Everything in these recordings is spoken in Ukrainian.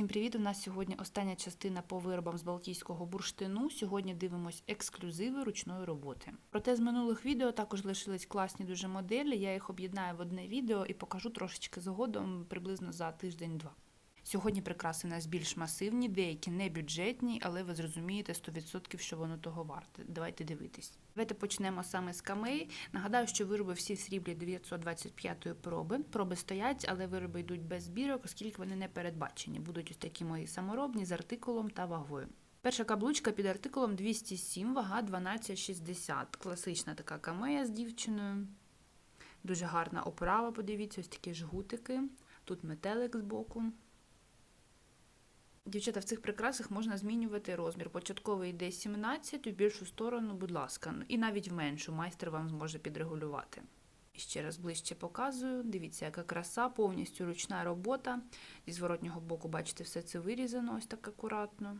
Всім привіт! У нас сьогодні остання частина по виробам з балтійського бурштину. Сьогодні дивимось ексклюзиви ручної роботи. Проте з минулих відео також лишились класні дуже моделі. Я їх об'єднаю в одне відео і покажу трошечки згодом, приблизно за тиждень-два. Сьогодні прикраси у нас більш масивні, деякі не бюджетні, але ви зрозумієте 100% що воно того варте. Давайте дивитись. Давайте почнемо саме з камеї. Нагадаю, що вироби всі сріблі 925-ї проби. Проби стоять, але вироби йдуть без бірок, оскільки вони не передбачені. Будуть ось такі мої саморобні з артикулом та вагою. Перша каблучка під артикулом 207, вага 12,60. Класична така камея з дівчиною. Дуже гарна оправа, подивіться, ось такі жгутики. Тут метелик збоку. Дівчата, в цих прикрасах можна змінювати розмір. Початковий йде 17, у більшу сторону, будь ласка, і навіть в меншу майстер вам зможе підрегулювати. Ще раз ближче показую. Дивіться, яка краса, повністю ручна робота. Зі зворотнього боку, бачите, все це вирізано ось так акуратно.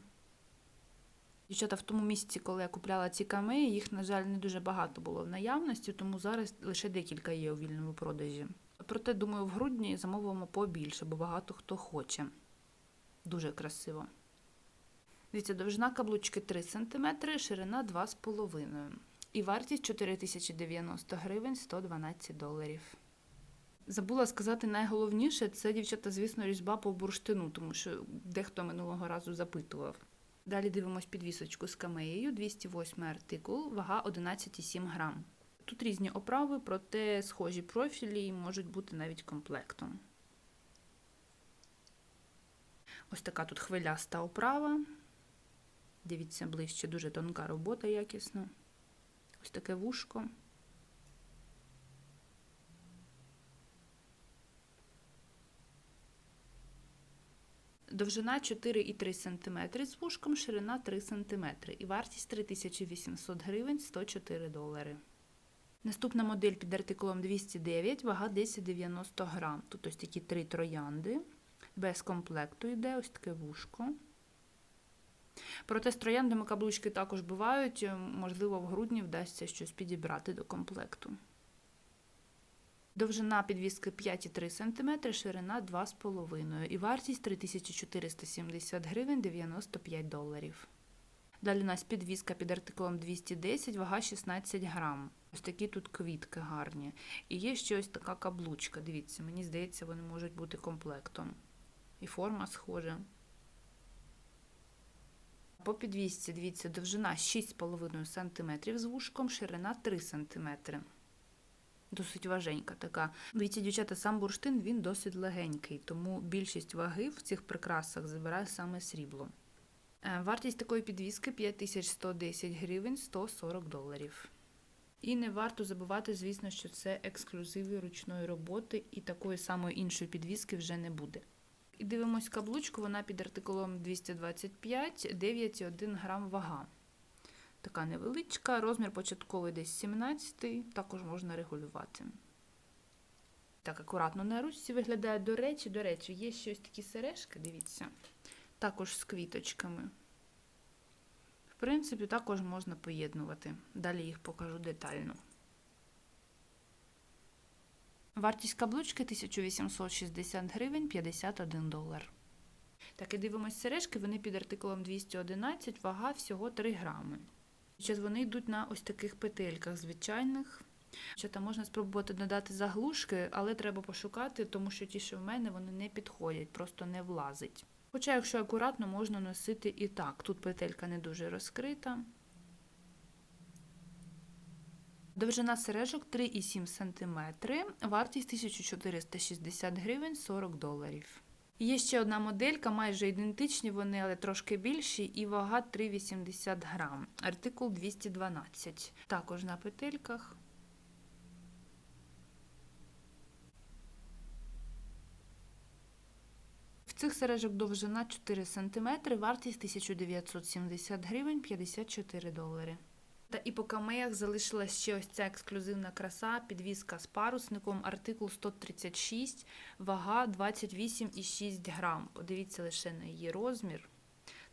Дівчата, в тому місяці, коли я купляла ці камеї, їх, на жаль, не дуже багато було в наявності, тому зараз лише декілька є у вільному продажі. Проте, думаю, в грудні замовимо побільше, бо багато хто хоче. Дуже красиво. Дивіться, довжина каблучки 3 см, ширина 2,5 І вартість 4090 гривень 112 доларів. Забула сказати найголовніше це, дівчата, звісно, різьба по бурштину, тому що дехто минулого разу запитував. Далі дивимось підвісочку з камеєю, 208 артикул, вага 11,7 грам. Тут різні оправи, проте схожі профілі можуть бути навіть комплектом. Ось така тут хвиляста оправа. Дивіться ближче, дуже тонка робота якісна. Ось таке вушко. Довжина 4,3 см з вушком, ширина 3 см і вартість 3800 гривень 104 долари. Наступна модель під артикулом 209, вага 1090 грам. Тут ось такі три троянди. Без комплекту йде ось таке вушко. Проте з трояндами каблучки також бувають, можливо, в грудні вдасться щось підібрати до комплекту. Довжина підвіски 5,3 см, ширина 2,5 і вартість 3470 гривень 95 доларів. Далі у нас підвіска під артикулом 210, вага 16 грам. Ось такі тут квітки гарні. І є ще ось така каблучка. Дивіться, мені здається, вони можуть бути комплектом. І форма схожа. По підвісці, дивіться, довжина 6,5 см з вушком, ширина 3 см. Досить важенька така. Дивіться, дівчата, сам бурштин він досить легенький, тому більшість ваги в цих прикрасах забирає саме срібло. Вартість такої підвіски 5110 гривень 140 доларів. І не варто забувати, звісно, що це ексклюзиви ручної роботи, і такої самої іншої підвіски вже не буде. І дивимось каблучку, вона під артикулом 225, 9,1 грам вага. Така невеличка, розмір початковий десь 17, також можна регулювати. Так, акуратно на ручці виглядає до речі, до речі, є ще ось такі сережки, дивіться, також з квіточками. В принципі, також можна поєднувати. Далі їх покажу детально. Вартість каблучки 1860 гривень 51 долар. Так, і дивимось сережки, вони під артикулом 211, вага всього 3 грами. Зараз вони йдуть на ось таких петельках звичайних. Що там можна спробувати додати заглушки, але треба пошукати, тому що ті, що в мене, вони не підходять, просто не влазить. Хоча, якщо акуратно, можна носити і так. Тут петелька не дуже розкрита. Довжина сережок 3,7 см, вартість 1460 гривень 40 доларів. Є ще одна моделька, майже ідентичні вони, але трошки більші, і вага 3,80 грам. Артикул 212. Також на петельках. В цих сережок довжина 4 см, вартість 1970 гривень 54 долари. Та і по камеях залишилась ще ось ця ексклюзивна краса, підвіска з парусником, артикул 136, вага 28,6 грам. Подивіться лише на її розмір.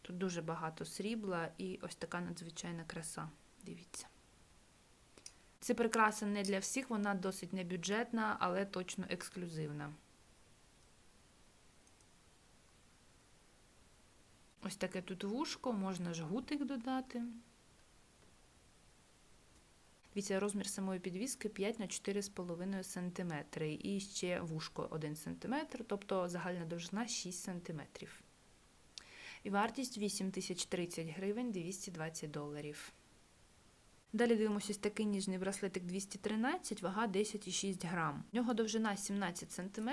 Тут дуже багато срібла і ось така надзвичайна краса. Дивіться. Це прикраса не для всіх, вона досить небюджетна, але точно ексклюзивна. Ось таке тут вушко, можна жгутик додати. Дивіться, розмір самої підвіски 5 на 4,5 см. І ще вушко 1 см, тобто загальна довжина 6 см. І вартість 8030 гривень 220 доларів. Далі дивимося ось такий ніжний браслетик 213, вага 10,6 грам. В нього довжина 17 см,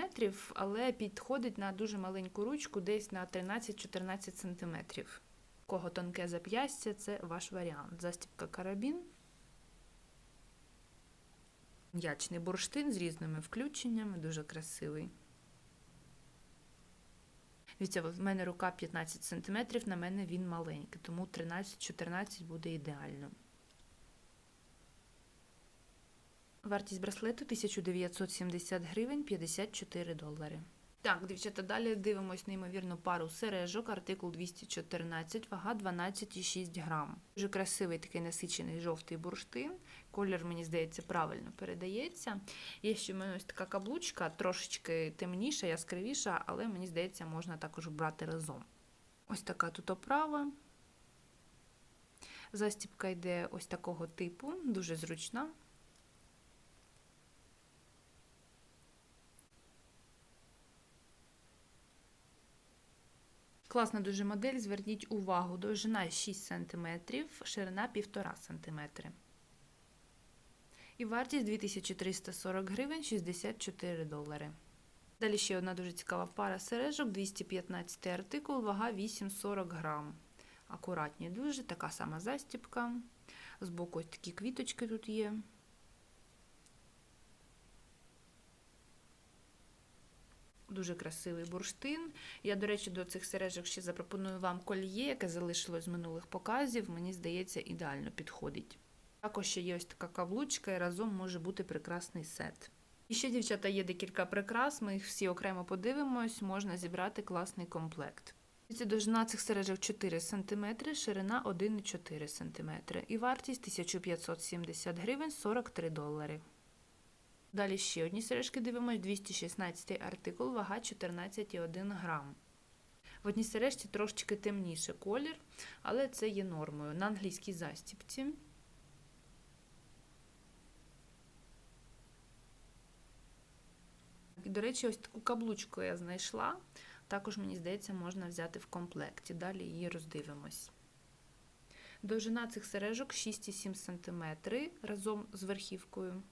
але підходить на дуже маленьку ручку, десь на 13-14 см. Кого тонке зап'ястя, це ваш варіант. Застібка карабін. М'ячний бурштин з різними включеннями, дуже красивий. Дивіться, в мене рука 15 см, на мене він маленький, тому 13-14 буде ідеально. Вартість браслету 1970 гривень 54 долари. Так, дівчата, далі дивимось неймовірну пару сережок, артикул 214, вага 12,6 грам. Дуже красивий такий насичений жовтий бурштин. Колір, мені здається, правильно передається. Є ще в мене ось така каблучка, трошечки темніша, яскравіша, але мені здається, можна також брати разом. Ось така тут оправа. Застібка йде ось такого типу, дуже зручна. Класна дуже модель, зверніть увагу, довжина 6 см, ширина 1,5 см. І вартість 2340 гривень 64 долари. Далі ще одна дуже цікава пара сережок, 215 артикул, вага 8,40 грам. Акуратні дуже, така сама застіпка. Збоку ось такі квіточки тут є. Дуже красивий бурштин. Я, до речі, до цих сережок ще запропоную вам кольє, яке залишилось з минулих показів. Мені здається, ідеально підходить. Також ще є ось така каблучка, і разом може бути прекрасний сет. І ще, дівчата, є декілька прикрас, ми їх всі окремо подивимось, можна зібрати класний комплект. Довжина цих сережок 4 см, ширина 1,4 см і вартість 1570 гривень 43 долари. Далі ще одні сережки дивимось, 216 артикул, вага 14,1 грам. В одній сережці трошечки темніше колір, але це є нормою. На англійській застіпці. І, до речі, ось таку каблучку я знайшла. Також, мені здається, можна взяти в комплекті. Далі її роздивимось. Довжина цих сережок 6,7 см разом з верхівкою.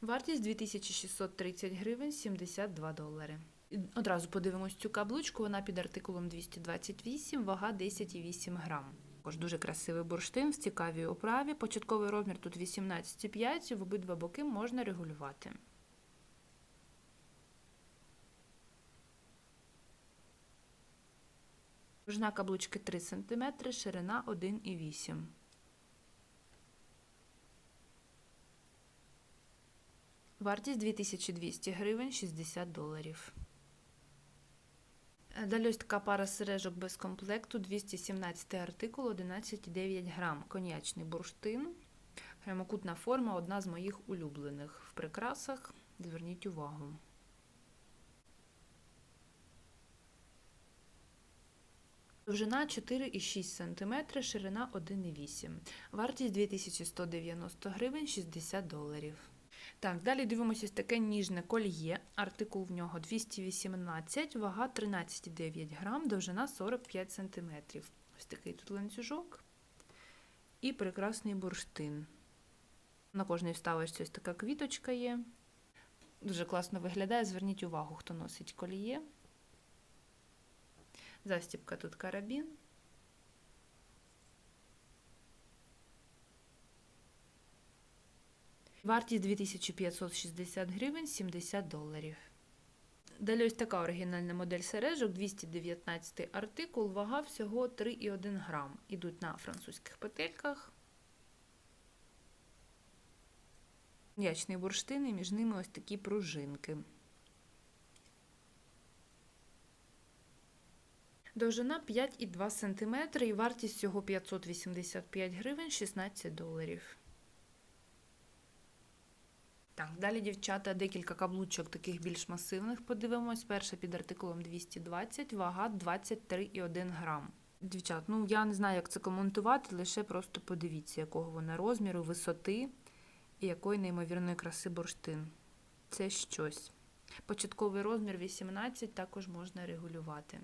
Вартість 2630 гривень 72 долари. Одразу подивимось цю каблучку, вона під артикулом 228, вага 10,8 грам. Також дуже красивий бурштин в цікавій оправі. Початковий розмір тут 18,5, в обидва боки можна регулювати. Довжина каблучки 3 см, ширина 1,8 Вартість 2200 гривень 60 доларів. Далі ось така пара сережок без комплекту, 217 артикул, 11,9 грам. Коньячний бурштин. Прямокутна форма одна з моїх улюблених в прикрасах. Зверніть увагу. Довжина 4,6 см, ширина 1,8 Вартість 2190 гривень 60 доларів. Так, далі дивимося ось таке ніжне кольє. Артикул в нього 218, вага 13,9 грам, довжина 45 см. Ось такий тут ланцюжок і прекрасний бурштин. На кожній вставочці ось така квіточка є. Дуже класно виглядає. Зверніть увагу, хто носить коліє. Застібка тут карабін. Вартість 2560 гривень 70 доларів. Далі ось така оригінальна модель сережок, 219 артикул, вага всього 3,1 грам. Ідуть на французьких петельках. Ячний бурштин і між ними ось такі пружинки. Довжина 5,2 см і вартість всього 585 гривень 16 доларів. Так, далі, дівчата, декілька каблучок таких більш масивних подивимось. Перша під артикулом 220, вага 23,1 грам. Дівчат, ну я не знаю, як це коментувати, лише просто подивіться, якого вона розміру, висоти і якої неймовірної краси бурштин. Це щось. Початковий розмір 18 також можна регулювати.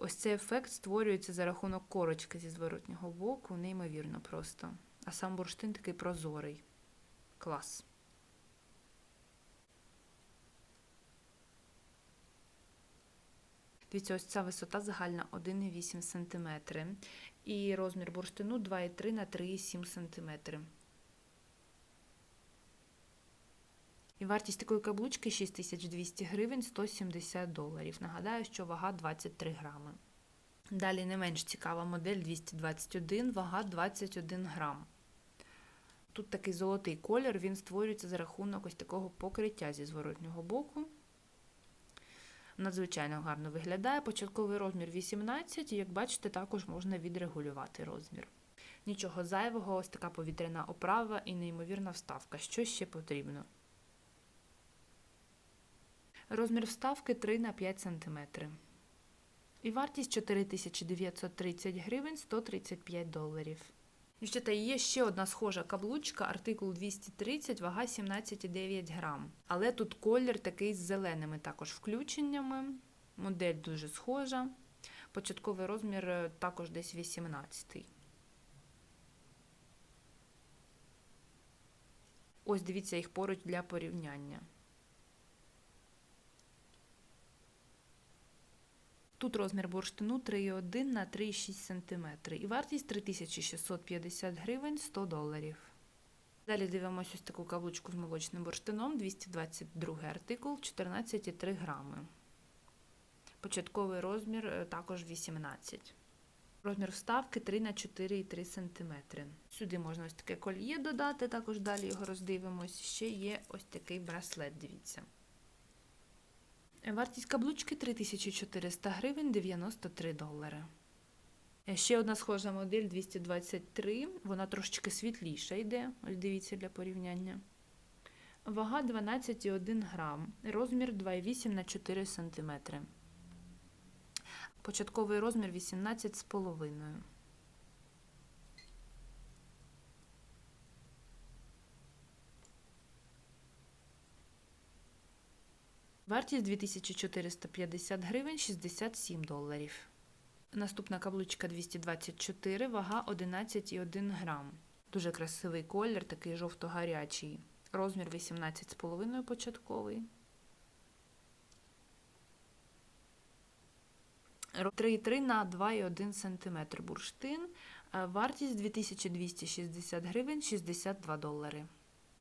Ось цей ефект створюється за рахунок корочки зі зворотнього боку, неймовірно просто. А сам бурштин такий прозорий. Клас. Дивіться, ось ця висота загальна 1,8 см. І розмір бурштину 2,3 на 3,7 см. І вартість такої каблучки 6200 гривень 170 доларів. Нагадаю, що вага 23 грами. Далі не менш цікава модель 221, вага 21 грам. Тут такий золотий колір, він створюється за рахунок ось такого покриття зі зворотнього боку. Надзвичайно гарно виглядає. Початковий розмір 18, і як бачите, також можна відрегулювати розмір. Нічого зайвого, ось така повітряна оправа і неймовірна вставка. Що ще потрібно? Розмір вставки 3 на 5 см. І вартість 4930 гривень 135 доларів. Дівчата, є ще одна схожа каблучка, артикул 230, вага 17,9 грам. Але тут колір такий з зеленими також включеннями. Модель дуже схожа. Початковий розмір е, також десь 18. Ось дивіться їх поруч для порівняння. Тут розмір бурштину 3,1 на 3,6 см і вартість 3650 гривень 100 доларів. Далі дивимося ось таку каблучку з молочним бурштином, 222 артикул, 14,3 грами. Початковий розмір е, також 18. Розмір вставки 3 на 4,3 см. Сюди можна ось таке кольє додати, також далі його роздивимось. Ще є ось такий браслет, дивіться. Вартість каблучки 3400 гривень 93 долари. Ще одна схожа модель 223, вона трошечки світліша йде, ось дивіться для порівняння. Вага 12,1 грам, розмір 2,8 на 4 см. Початковий розмір 18,5 Вартість 2450 гривень 67 доларів. Наступна каблучка 224, вага 11,1 грам. Дуже красивий колір, такий жовто-гарячий. Розмір 18,5 початковий. 3,3 на 2,1 см бурштин. Вартість 2260 гривень 62 долари.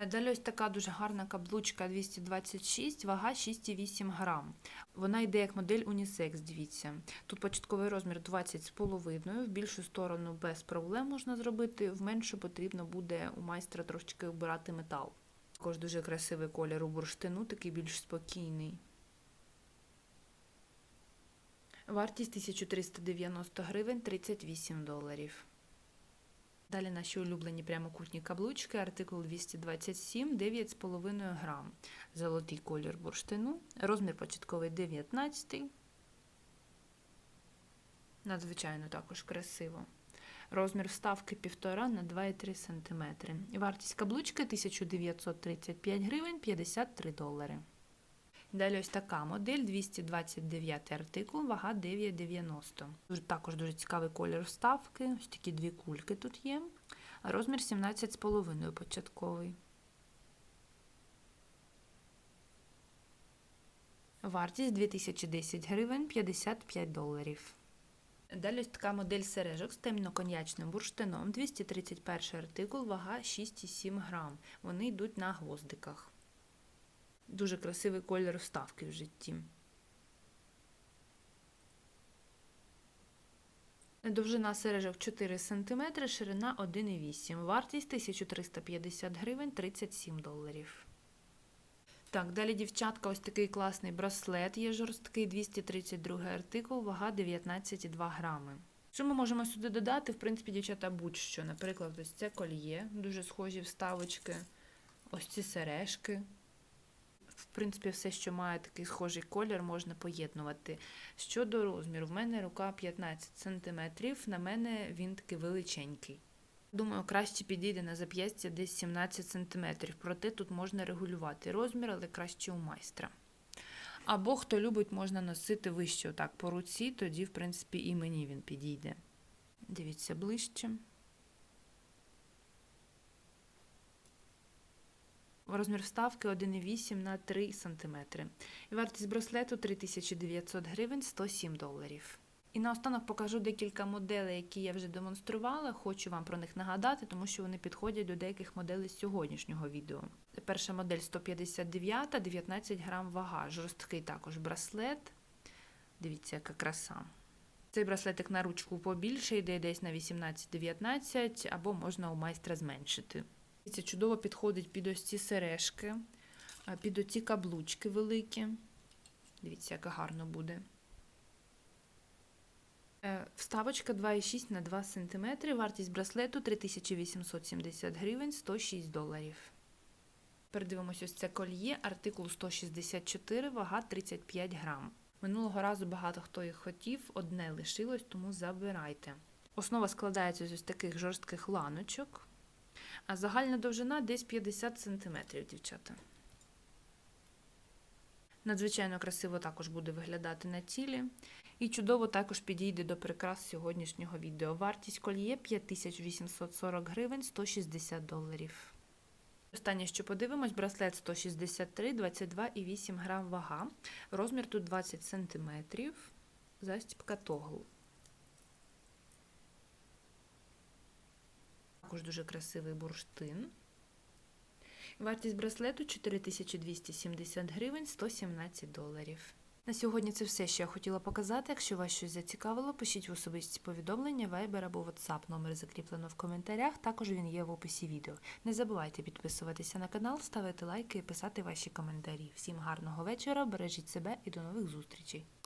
Далі ось така дуже гарна каблучка 226, вага 6,8 грам. Вона йде як модель унісекс, дивіться. Тут початковий розмір 20,5, в більшу сторону без проблем можна зробити, в меншу потрібно буде у майстра трошечки обирати метал. Також дуже красивий колір у бурштину, такий більш спокійний. Вартість 1390 гривень 38 доларів. Далі наші улюблені прямокутні каблучки, артикул 227, 9,5 грам. Золотий колір бурштину, розмір початковий 19. Надзвичайно також красиво. Розмір вставки 1,5 на 2,3 см. Вартість каблучки 1935 гривень 53 долари. Далі ось така модель 229 артикул, вага 9,90. Також дуже цікавий колір вставки. Ось такі дві кульки тут є. Розмір 17,5 початковий. Вартість 2010 гривень 55 доларів. Далі ось така модель сережок з темно-коньячним бурштином. 231 артикул, вага 6,7 грам. Вони йдуть на гвоздиках. Дуже красивий колір вставки в житті. Довжина сережок 4 см, ширина 1,8 Вартість 1350 гривень 37 доларів. Так, далі, дівчатка, ось такий класний браслет є жорсткий, 232 артикул, вага 19,2 грами. Що ми можемо сюди додати? В принципі, дівчата, будь-що. Наприклад, ось це кольє, дуже схожі вставочки. Ось ці сережки. В принципі, все, що має такий схожий колір, можна поєднувати. Щодо розміру, в мене рука 15 см, на мене він такий величенький. Думаю, краще підійде на зап'ястя десь 17 см, проте тут можна регулювати розмір, але краще у майстра. Або хто любить, можна носити вище отак по руці, тоді, в принципі, і мені він підійде. Дивіться ближче. Розмір вставки 1,8 на 3 см. Вартість браслету 3900 гривень 107 доларів. І наостанок покажу декілька моделей, які я вже демонструвала. Хочу вам про них нагадати, тому що вони підходять до деяких моделей з сьогоднішнього відео. Перша модель 159, 19 грам вага. Жорсткий також браслет. Дивіться, яка краса. Цей браслетик на ручку побільше, йде десь на 18-19, або можна у майстра зменшити. Це чудово підходить під ось ці сережки, під оці каблучки великі. Дивіться, яка гарно буде. Е, Вставочка 2,6 на 2 см, вартість браслету 3870 гривень 106 доларів. Передивимось ось це кольє, артикул 164, вага 35 грам. Минулого разу багато хто їх хотів, одне лишилось, тому забирайте. Основа складається з ось таких жорстких ланочок, а загальна довжина десь 50 см, дівчата. Надзвичайно красиво також буде виглядати на тілі. І чудово також підійде до прикрас сьогоднішнього відео. Вартість кольє 5840 гривень 160 доларів. Останнє, що подивимось, браслет 163, 22,8 грам вага. Розмір тут 20 см. Застібка тогл. Також дуже красивий бурштин. Вартість браслету 4270 гривень 117 доларів. На сьогодні це все, що я хотіла показати. Якщо вас щось зацікавило, пишіть в особисті повідомлення, Viber або WhatsApp. Номер закріплено в коментарях. Також він є в описі відео. Не забувайте підписуватися на канал, ставити лайки і писати ваші коментарі. Всім гарного вечора, бережіть себе і до нових зустрічей!